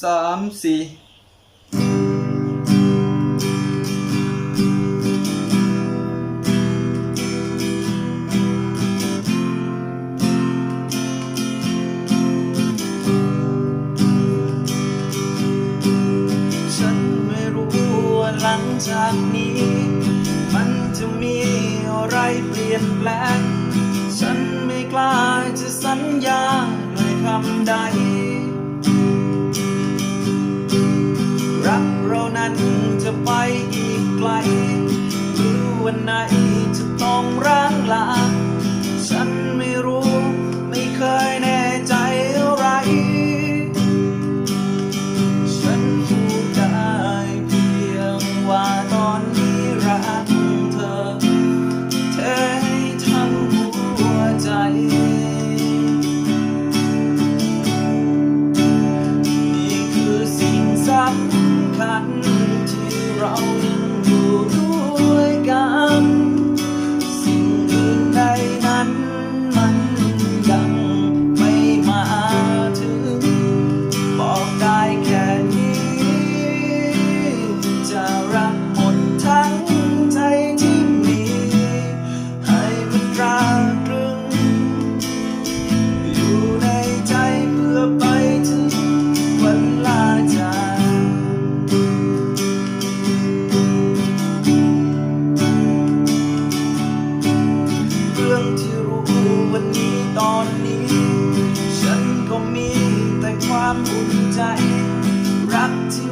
สามสี่จากนี้ มันจะมีอะไรเปลี่ยนแปลง ฉันไม่กล้าจะสัญญาด้วยคำใด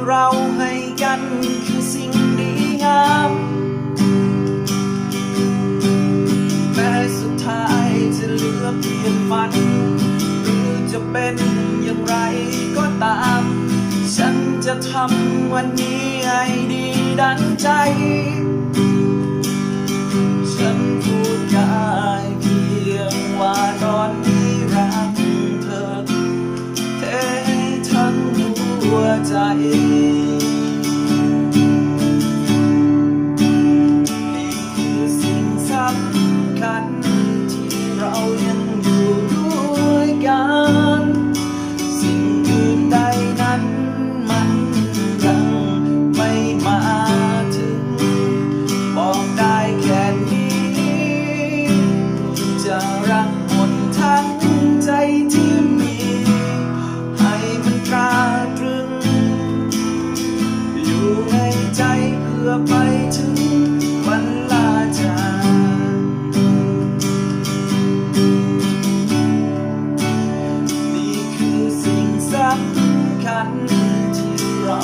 เราให้กันคือสิ่งดีงามแม้สุดท้ายจะเหลือเพียงฝัน หรือจะเป็นอย่างไรก็ตาม ฉันจะทำวันนี้ให้ดีดันใจ a Ele. ที่เรา